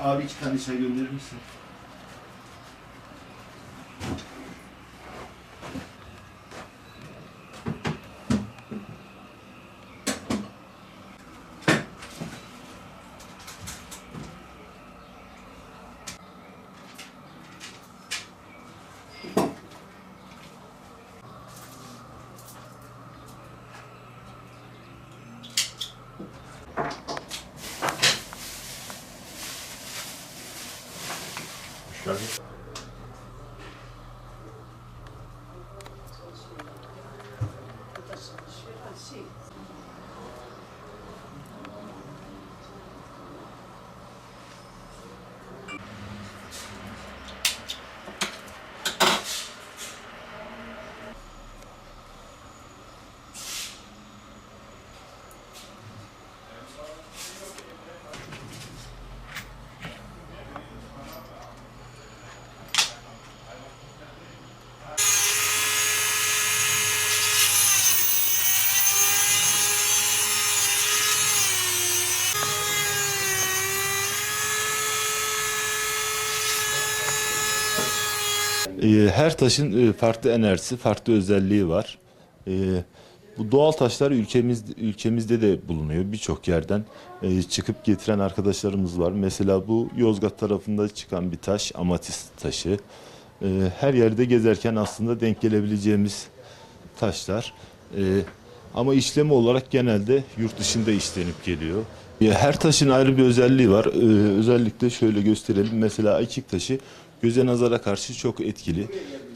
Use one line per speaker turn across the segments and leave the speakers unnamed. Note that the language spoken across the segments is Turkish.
Abi iki tane çay gönderir misin? 여기 Ee, Her taşın e, farklı enerjisi, farklı özelliği var. Ee, Bu doğal taşlar ülkemiz ülkemizde de bulunuyor birçok yerden e, çıkıp getiren arkadaşlarımız var. Mesela bu Yozgat tarafında çıkan bir taş, amatist taşı. Ee, Her yerde gezerken aslında denk gelebileceğimiz taşlar. Ee, Ama işlemi olarak genelde yurt dışında işlenip geliyor. Her taşın ayrı bir özelliği var. Ee, özellikle şöyle gösterelim. Mesela ayçiçek taşı göze nazara karşı çok etkili.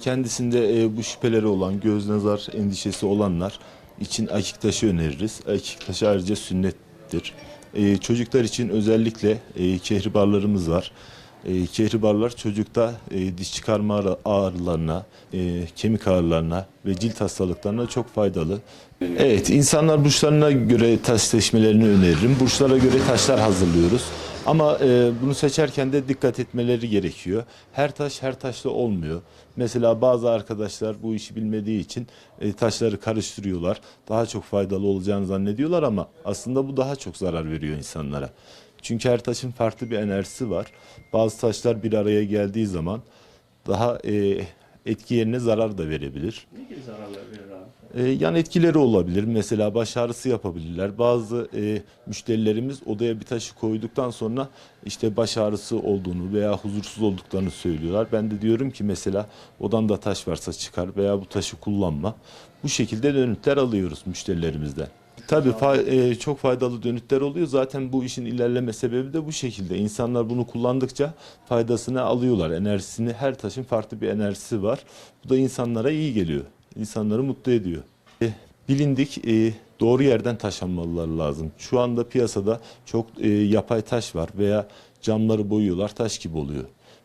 Kendisinde e, bu şüpheleri olan, göz nazar endişesi olanlar için ayçiçek taşı öneririz. Ayçiçek taşı ayrıca sünnettir. Ee, çocuklar için özellikle e, kehribarlarımız var. E, kehribarlar çocukta e, diş çıkarma ağrı- ağrılarına, e, kemik ağrılarına ve cilt hastalıklarına çok faydalı. Evet, insanlar burçlarına göre taş seçmelerini öneririm. Burçlara göre taşlar hazırlıyoruz. Ama e, bunu seçerken de dikkat etmeleri gerekiyor. Her taş her taşla olmuyor. Mesela bazı arkadaşlar bu işi bilmediği için e, taşları karıştırıyorlar. Daha çok faydalı olacağını zannediyorlar ama aslında bu daha çok zarar veriyor insanlara. Çünkü her taşın farklı bir enerjisi var. Bazı taşlar bir araya geldiği zaman daha e, etki yerine zarar da verebilir.
Ne gibi zararlar verir abi?
E, yan etkileri olabilir. Mesela baş ağrısı yapabilirler. Bazı e, müşterilerimiz odaya bir taşı koyduktan sonra işte baş ağrısı olduğunu veya huzursuz olduklarını söylüyorlar. Ben de diyorum ki mesela odanda taş varsa çıkar veya bu taşı kullanma. Bu şekilde dönütler alıyoruz müşterilerimizden. Tabii fa- e, çok faydalı dönütler oluyor. Zaten bu işin ilerleme sebebi de bu şekilde. İnsanlar bunu kullandıkça faydasını alıyorlar. Enerjisini her taşın farklı bir enerjisi var. Bu da insanlara iyi geliyor. İnsanları mutlu ediyor. E, bilindik e, doğru yerden taş almaları lazım. Şu anda piyasada çok e, yapay taş var veya camları boyuyorlar taş gibi oluyor.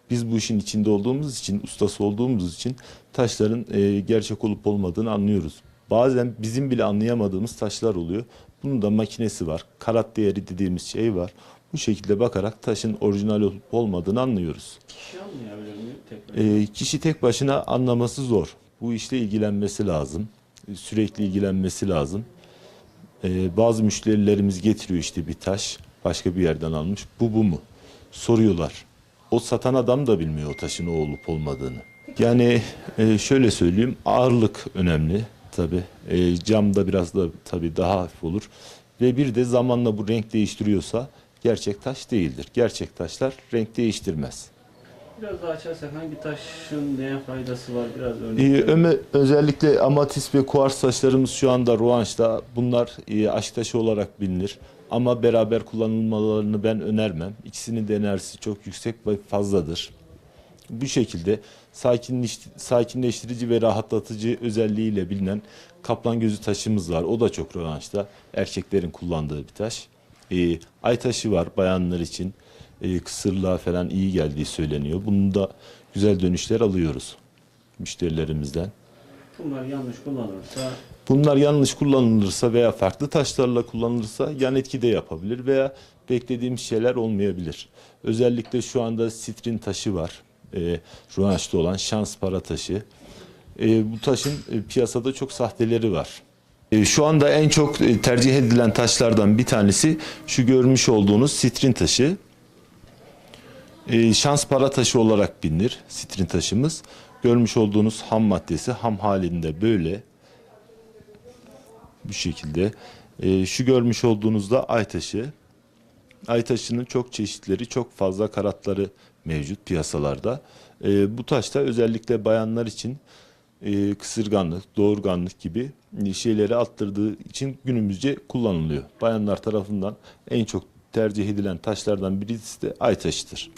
Biz bu işin içinde olduğumuz için, ustası olduğumuz için taşların e, gerçek olup olmadığını anlıyoruz. Bazen bizim bile anlayamadığımız taşlar oluyor. Bunun da makinesi var. Karat değeri dediğimiz şey var. Bu şekilde bakarak taşın orijinal olup olmadığını anlıyoruz.
Kişi anlayabilir mi? Tek başına?
E, kişi tek başına anlaması zor. Bu işle ilgilenmesi lazım. E, Sürekli ilgilenmesi lazım. E, bazı müşterilerimiz getiriyor işte bir taş başka bir yerden almış. Bu bu mu? Soruyorlar. O satan adam da bilmiyor o taşın o olup olmadığını. Yani e, şöyle söyleyeyim ağırlık önemli tabi. E, cam da biraz da tabi daha hafif olur. Ve bir de zamanla bu renk değiştiriyorsa gerçek taş değildir. Gerçek taşlar renk değiştirmez.
Biraz daha açarsak hangi taşın neye faydası var biraz örnek
Ee, öme, özellikle amatist ve kuars taşlarımız şu anda Ruanç'ta. Bunlar e, aşk taşı olarak bilinir. Ama beraber kullanılmalarını ben önermem. İkisinin de enerjisi çok yüksek ve fazladır. Bu şekilde sakinleş, sakinleştirici ve rahatlatıcı özelliğiyle bilinen kaplan gözü taşımız var. O da çok Ruanç'ta. Erkeklerin kullandığı bir taş. Ee, ay taşı var bayanlar için. Ee, kısırlığa falan iyi geldiği söyleniyor. Bunun da güzel dönüşler alıyoruz müşterilerimizden.
Bunlar yanlış kullanılırsa
Bunlar yanlış kullanılırsa veya farklı taşlarla kullanılırsa yan etki de yapabilir veya beklediğimiz şeyler olmayabilir. Özellikle şu anda sitrin taşı var. E, Ruanç'ta olan şans para taşı. E, bu taşın e, piyasada çok sahteleri var. E, şu anda en çok e, tercih edilen taşlardan bir tanesi şu görmüş olduğunuz sitrin taşı. E, şans para taşı olarak bilinir sitrin taşımız. Görmüş olduğunuz ham maddesi ham halinde böyle. Bu şekilde. E, şu görmüş olduğunuzda ay taşı. Ay taşının çok çeşitleri, çok fazla karatları mevcut piyasalarda. E, bu taşta özellikle bayanlar için e, kısırganlık, doğurganlık gibi şeyleri attırdığı için günümüzce kullanılıyor. Bayanlar tarafından en çok tercih edilen taşlardan birisi de ay taşıdır.